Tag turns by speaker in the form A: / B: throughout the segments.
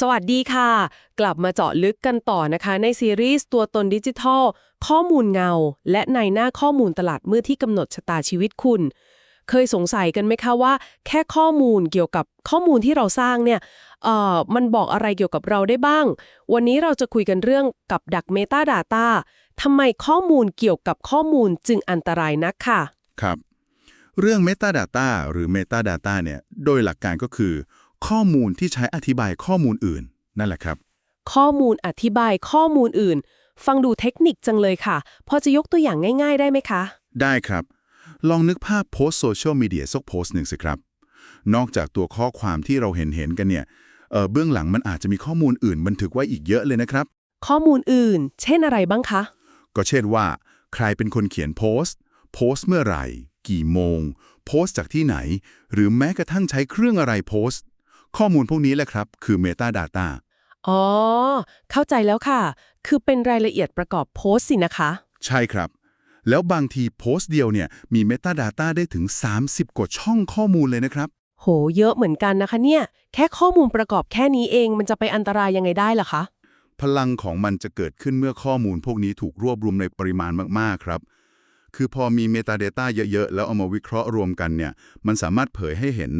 A: สวัสดีค่ะ กลับมาเจาะลึกกันต่อนะคะ ในซีรีส์ตัวตนดิจิทัล ข้อมูลเงา และในหน้าข้อมูลตลาดมืดที่กำหนดชะตาชีวิตคุณ เคยสงสัยกันไหมคะว่า แค่ข้อมูลเกี่ยวกับข้อมูลที่เราสร้างเนี่ยเอ่อมันบอกอะไรเกี่ยวกับเราได้บ้าง วันนี้เราจะคุยกันเรื่องกับดัก Metadata ทำไมข้อมูลเกี่ยวกับข้อมูลจึงอันตรายนักค่ะ
B: ครับ เรื่อง Metadata หรือ Metadata เนี่ยโดยหลักการก็คือ ข้อมูลที่ใช้อธิบายข้อมูลอื่น นั่นแหละครับ
A: ข้อมูลอธิบายข้อมูลอื่น ฟังดูเทคนิคจังเลยค่ะ พอจะยกตัวอย่างง่าย ๆ ได้ไหมคะ
B: ได้ครับ ลองนึกภาพโพสโซเชียลมีเดียสักโพสต์หนึ่งสิครับ นอกจากตัวข้อความที่เราเห็นเห็นๆกันเนี่ยเอ่อเบื้องหลังมันอาจจะมีข้อมูลอื่น บันทึกไว้อีกเยอะเลยนะครับ
A: ข้อมูลอื่น เช่นอะไรบ้างคะ
B: ก็เช่นว่า ใครเป็นคนเขียนโพสต์ โพสต์เมื่อไหร่ กี่โมง โพสต์จากที่ไหน หรือแม้กระทั่งใช้เครื่องอะไรโพสต์ ข้อมูลพวกนี้แหละครับ คือ Metadata
A: อ๋อ เข้าใจแล้วค่ะ คือเป็นรายละเอียดประกอบโพสต์สินะคะ
B: ใช่ครับ แล้วบางทีโพสต์เดียวเนี่ยมี Metadata ได้ถึง 30 กว่าช่องข้อมูลเลยนะครับ
A: โห เยอะเหมือนกันนะคะเนี่ย แค่ข้อมูลประกอบแค่นี้เองมันจะไปอันตรายยังไงได้ล่ะคะ
B: พลังของมันจะเกิดขึ้นเมื่อข้อมูลพวกนี้ถูกรวบรวมในปริมาณมากๆครับคือพอมี Metadata เยอะ ๆ แล้วเอามาวิเคราะห์รวมกันเนี่ย มันสามารถเผยให้เห็น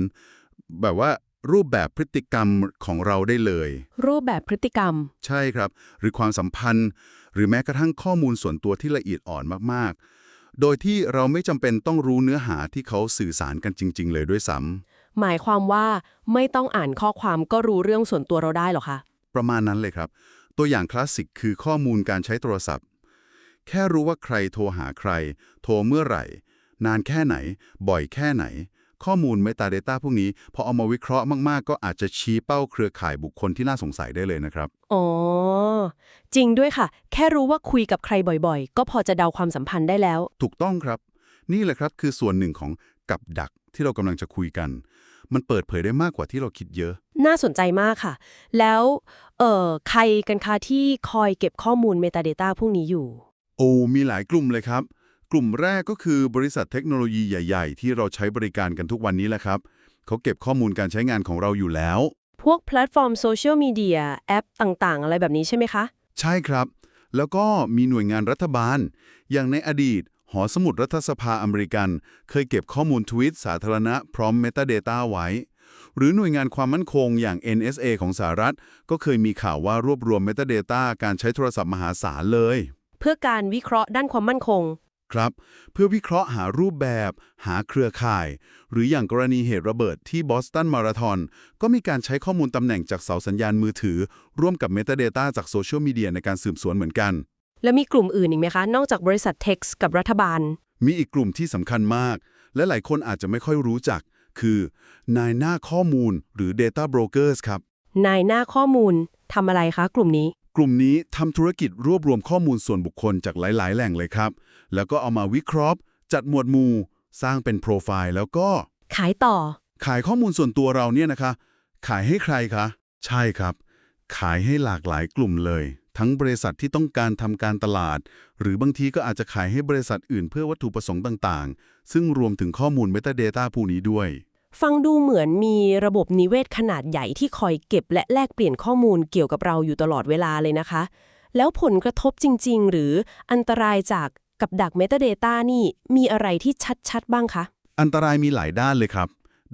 B: แบบว่า รูปแบบพฤติกรรมของเราได้เลย
A: รูปแบบพฤติกรรม
B: ใช่ครับ หรือความสัมพันธ์ หรือแม้กระทั่งข้อมูลส่วนตัวที่ละเอียดอ่อนมากๆ โดยที่เราไม่จำเป็นต้องรู้เนื้อหาที่เขาสื่อสารกันจริง ๆ เลยด้วยซ้ำ
A: หมายความว่าไม่ต้องอ่านข้อความก็รู้เรื่องส่วนตัวเราได้หรอคะ
B: ประมาณนั้นเลยครับ ตัวอย่างคลาสสิกคือข้อมูลการใช้โทรศัพท์ แค่รู้ว่าใครโทรหาใคร โทรเมื่อไหร่ นานแค่ไหน บ่อยแค่ไหน ข้อมูล Metadata พวกนี้ พอเอามาวิเคราะห์มากๆ ก็อาจจะชี้เป้าเครือข่ายบุคคลที่น่าสงสัยได้เลยนะครับ
A: อ๋อ จริงด้วยค่ะ แค่รู้ว่าคุยกับใครบ่อยๆ ก็พอจะเดาความสัมพันธ์ได้แล้ว
B: ถูกต้องครับ นี่แหละครับคือส่วนหนึ่งของกับดักที่เรากำลังจะคุยกัน มันเปิดเผยได้มากกว่าที่เราคิดเยอะ
A: น่าสนใจมากค่ะ แล้วเอ่อใครกันคะที่คอยเก็บข้อมูล Metadata พวกนี้อยู่
B: โอ้มีหลายกลุ่มเลยครับ กลุ่มแรกก็คือบริษัทเทคโนโลยีใหญ่ ๆ ที่เราใช้บริการกันทุกวันนี้แหละครับ เขาเก็บข้อมูลการใช้งานของเราอยู่แล้ว
A: พวกแพลตฟอร์มโซเชียลมีเดียแอปต่างๆ อะไรแบบนี้ใช่ไหมคะ
B: ใช่ครับ แล้วก็มีหน่วยงานรัฐบาล อย่างในอดีต หอสมุดรัฐสภาอเมริกัน เคยเก็บข้อมูลทวีตสาธารณะพร้อม Metadata ไว้ หรือหน่วยงานความมั่นคงอย่าง NSA ของสหรัฐ ก็เคยมีข่าวว่ารวบรวม Metadata การใช้โทรศัพท์มหาศาลเลย
A: เพื่อการวิเคราะห์ด้านความมั่นคง
B: ครับ เพื่อวิเคราะห์หารูปแบบ หาเครือข่าย หรืออย่างกรณีเหตุระเบิดที่บอสตันมาราธอนก็มีการใช้ข้อมูลตำแหน่งจากเสาสัญญาณมือถือ ร่วมกับ Metadata จากโซเชียลมีเดียในการสืบสวนเหมือนกัน
A: แล้วมีกลุ่มอื่นอีกไหมคะ นอกจากบริษัทเท็กซ์กับรัฐบาล
B: มีอีกกลุ่มที่สำคัญมาก และหลายคนอาจจะไม่ค่อยรู้จัก คือนายหน้าข้อมูลหรือ Data Brokers ครับ
A: นายหน้าข้อมูลทำอะไรคะ กลุ่มนี้
B: กลุ่มนี้ทำธุรกิจรวบรวมข้อมูลส่วนบุคคลจากหลาย ๆ แหล่งเลยครับ แล้วก็เอามาวิเคราะห์ จัดหมวดหมู่ สร้างเป็นโปรไฟล์แล้วก็
A: ขายต่อ
B: ขายข้อมูลส่วนตัวเราเนี่ยนะคะ ขายให้ใครคะ ใช่ครับ ขายให้หลากหลายกลุ่มเลย ทั้งบริษัทที่ต้องการทำการตลาด หรือบางทีก็อาจจะขายให้บริษัทอื่นเพื่อวัตถุประสงค์ต่าง ๆ ซึ่งรวมถึงข้อมูล Metadata ผู้นี้ด้วย
A: ฟังดูเหมือนมีระบบนิเวศขนาดใหญ่ที่คอยเก็บและแลกเปลี่ยนข้อมูลเกี่ยวกับเราอยู่ตลอดเวลาเลยนะคะ แล้วผลกระทบจริง ๆ หรืออันตรายจากกับดัก Metadata นี่มีอะไรที่ชัด ๆ บ้างคะ
B: อันตรายมีหลายด้านเลยครับ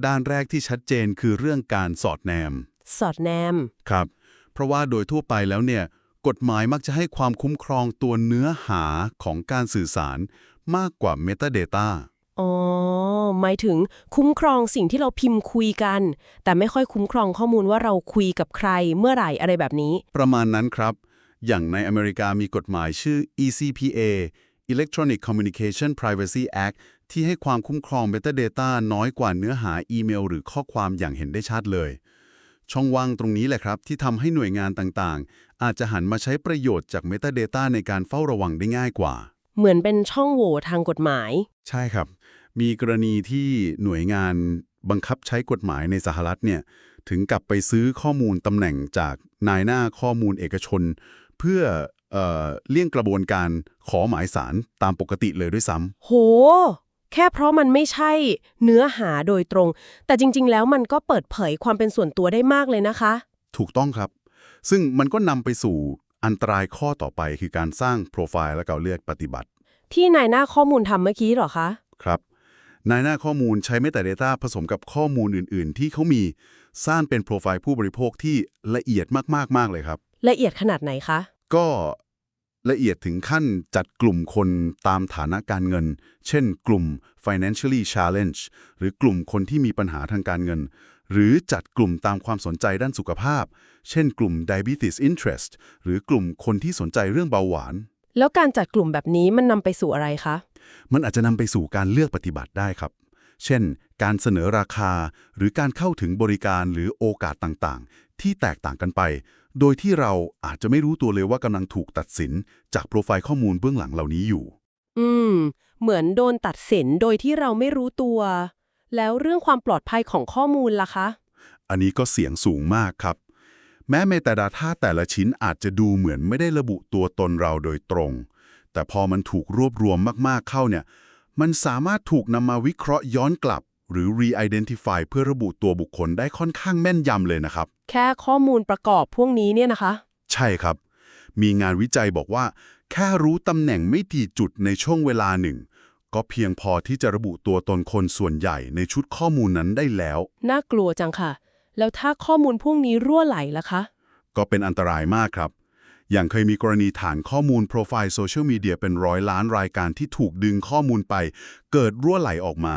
B: ด้านแรกที่ชัดเจนคือเรื่องการสอดแนม
A: สอดแนม
B: ครับ เพราะว่าโดยทั่วไปแล้วเนี่ย กฎหมายมักจะให้ความคุ้มครองตัวเนื้อหาของการสื่อสารมากกว่า Metadata
A: อ๋อ หมายถึงคุ้มครองสิ่งที่เราพิมพ์คุยกัน แต่ไม่ค่อยคุ้มครองข้อมูลว่าเราคุยกับใครเมื่อไหร่อะไรแบบนี้
B: ประมาณนั้นครับ อย่างในอเมริกามีกฎหมายชื่อ ECPA Electronic Communication Privacy Act ที่ให้ความคุ้มครอง Metadata น้อยกว่าเนื้อหาอีเมล หรือข้อความอย่างเห็นได้ชัดเลย ช่องว่างตรงนี้แหละครับ ที่ทำให้หน่วยงานต่างๆ อาจจะหันมาใช้ประโยชน์จาก Metadata ในการเฝ้าระวังได้ง่ายกว่า
A: เหมือนเป็นช่องโหว่ทางกฎหมาย
B: ใช่ครับ มีกรณีที่หน่วยงานบังคับใช้กฎหมายในสหรัฐเนี่ยถึงกับไปซื้อข้อมูลตำแหน่งจากนายหน้าข้อมูลเอกชน เพื่อเอ่อเลี่ยงกระบวนการขอหมายสารตามปกติเลยด้วยซ้
A: โห แค่เพราะมันไม่ใช่เนื้อหาโดยตรง แต่จริง ๆ แล้วมันก็เปิดเผยความเป็นส่วนตัวได้มากเลยนะคะ
B: ถูกต้องครับ ซึ่งมันก็นำไปสู่ อันตรายข้อต่อไปคือการสร้างโปรไฟล์และการเลือกปฏิบัติ
A: ที่นายหน้าข้อมูลทำเมื่อกี้เหรอคะ
B: ครับ นายหน้าข้อมูลใช้ Metadata ผสมกับข้อมูลอื่น ๆ ที่เขามีสร้างเป็นโปรไฟล์ผู้บริโภคที่ละเอียดมากๆมากเลยครับ
A: ละเอียดขนาดไหนคะ
B: ก็ละเอียดถึงขั้นจัดกลุ่มคนตามฐานะการเงิน เช่น กลุ่ม financially challenge หรือกลุ่มคนที่มีปัญหาทางการเงิน หรือจัดกลุ่มตามความสนใจด้านสุขภาพ เช่นกลุ่ม diabetes interest หรือกลุ่มคนที่สนใจเรื่องเบาหวาน
A: แล้วการจัดกลุ่มแบบนี้มันนำไปสู่อะไรคะ
B: มันอาจจะนำไปสู่การเลือกปฏิบัติได้ครับ เช่น การเสนอราคา หรือการเข้าถึงบริการหรือโอกาสต่างๆ ที่แตกต่างกันไป โดยที่เราอาจจะไม่รู้ตัวเลยว่ากำลังถูกตัดสิน จากโปรไฟล์ข้อมูลเบื้องหลังเหล่านี้อยู่
A: อืม เหมือนโดนตัดสินโดยที่เราไม่รู้ตัว แล้วเรื่องความปลอดภัยของข้อมูลล่ะคะ
B: อันนี้ก็เสียงสูงมากครับ แม้เมตาดาท่าแต่ละชิ้นอาจจะดูเหมือนไม่ได้ระบุตัวตนเราโดยตรง แต่พอมันถูกรวบรวมมากๆเข้าเนี่ย มันสามารถถูกนำมาวิเคราะห์ย้อนกลับ หรือ re-identify เพื่อระบุตัวบุคคลได้ค่อนข้างแม่นยำเลยนะครับ
A: แค่ข้อมูลประกอบพวกนี้เนี่ยนะคะ
B: ใช่ครับ มีงานวิจัยบอกว่า แค่รู้ตำแหน่งไม่กี่จุดในช่วงเวลาหนึ่ง ก็เพียงพอที่จะระบุตัวตนคนส่วนใหญ่ในชุดข้อมูลนั้นได้แล้ว
A: น่ากลัวจังค่ะ แล้วถ้าข้อมูลพวกนี้รั่วไหลล่ะคะ
B: ก็เป็นอันตรายมากครับ อย่างเคยมีกรณีฐานข้อมูลโปรไฟล์โซเชียลมีเดียเป็นร้อยล้านรายการที่ถูกดึงข้อมูลไป เกิดรั่วไหลออกมา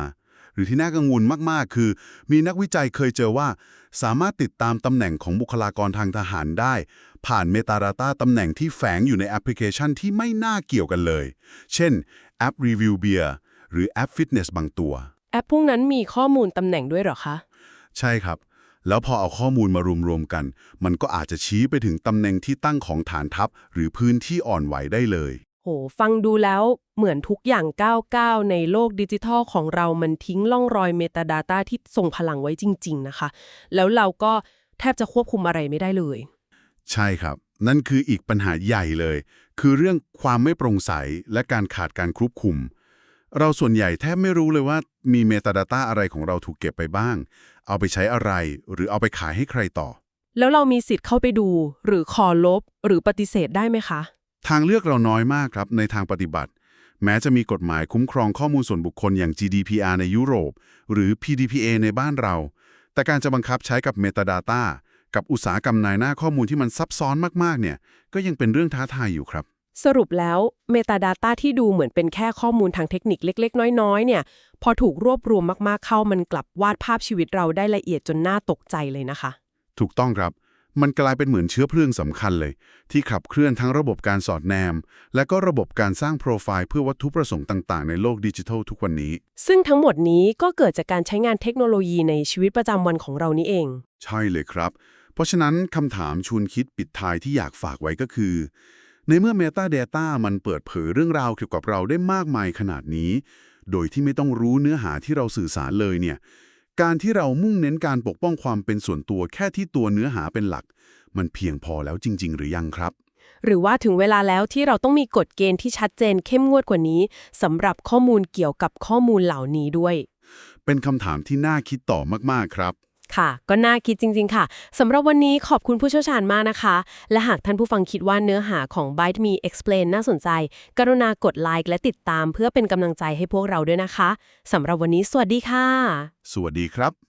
B: หรือที่น่ากังวลมากๆ คือ มีนักวิจัยเคยเจอว่า สามารถติดตามตำแหน่งของบุคลากรทางทหารได้ ผ่าน Metadata ตำแหน่งที่แฝงอยู่ในแอปพลิเคชันที่ไม่น่าเกี่ยวกันเลย เช่น แอป Review Beer หรือแอป Fitness บางตัว
A: แอปพวกนั้นมีข้อมูลตำแหน่งด้วยเหรอคะ
B: ใช่ครับ แล้วพอเอาข้อมูลมารวมๆกัน มันก็อาจจะชี้ไปถึงตำแหน่งที่ตั้งของฐานทัพ หรือพื้นที่อ่อนไหวได้เลย
A: โห ฟังดูแล้วเหมือนทุกอย่างก้าวก้าวในโลกดิจิทัลของเรามันทิ้งล่องรอยเมตาดาต้าที่ทรงพลังไว้จริง ๆ นะคะ แล้วเราก็แทบจะควบคุมอะไรไม่ได้เลย
B: ใช่ครับ นั่นคืออีกปัญหาใหญ่เลย คือเรื่องความไม่โปร่งใสและการขาดการควบคุม เราส่วนใหญ่แทบไม่รู้เลยว่ามีเมตาดาต้าอะไรของเราถูกเก็บไปบ้าง เอาไปใช้อะไร หรือเอาไปขายให้ใครต่อ
A: แล้วเรามีสิทธิ์เข้าไปดู หรือขอลบ หรือปฏิเสธได้ไหมคะ
B: ทางเลือกเราน้อยมากครับในทางปฏิบัติ แม้จะมีกฎหมายคุ้มครองข้อมูลส่วนบุคคลอย่าง GDPR ในยุโรป หรือ PDPA ในบ้านเรา แต่การจะบังคับใช้กับ Metadata กับอุตสาหกรรมนายหน้าข้อมูลที่มันซับซ้อนมากๆเนี่ยก็ยังเป็นเรื่องท้าทายอยู่ครับ
A: สรุปแล้ว Metadata ที่ดูเหมือนเป็นแค่ข้อมูลทางเทคนิคเล็ก ๆ น้อย ๆ เนี่ย พอถูกรวบรวมมากๆเข้ามันกลับวาดภาพชีวิตเราได้ละเอียดจนน่าตกใจเลยนะคะ
B: ถูกต้องครับ มันกลายเป็นเหมือนเชื้อเพลิงสำคัญเลย ที่ขับเคลื่อนทั้งระบบการสอดแนม และก็ระบบการสร้างโปรไฟล์เพื่อวัตถุประสงค์ต่าง ๆ ในโลกดิจิทัลทุกวันนี้
A: ซึ่งทั้งหมดนี้ก็เกิดจากการใช้งานเทคโนโลยีในชีวิตประจำวันของเรานี่เอง
B: ใช่เลยครับเพ ราะฉะนั้นคำถามชวนคิดปิดท้ายที่อยากฝากไว้ก็คือ ในเมื่อ Metadata มันเปิดเผยเรื่องราวเกี่ยวกับเราได้มากมายขนาดนี้ โดยที่ไม่ต้องรู้เนื้อหาที่เราสื่อสารเลยเนี่ย การที่เรามุ่งเน้นการปกป้องความเป็นส่วนตัวแค่ที่ตัวเนื้อหาเป็นหลัก มันเพียงพอแล้วจริง ๆ หรือยังครับ
A: หรือว่าถึงเวลาแล้วที่เราต้องมีกฎเกณฑ์ที่ชัดเจนเข้มงวดกว่านี้สำหรับข้อมูลเกี่ยวกับข้อมูลเหล่านี้ด้วย
B: เป็นคำถามที่น่าคิดต่อมากๆครับ
A: ค่ะ ก็น่าคิดจริง ๆ ค่ะสำหรับวันนี้ขอบคุณผู้เชี่ยวชาญมากนะคะ และหากท่านผู้ฟังคิดว่าเนื้อหาของ Byte Me Explain น่าสนใจ กรุณากดไลค์และติดตามเพื่อเป็นกำลังใจให้พวกเราด้วยนะคะสำหรับวันนี้ สวัสดีค่ะ
B: สวัสดีครับ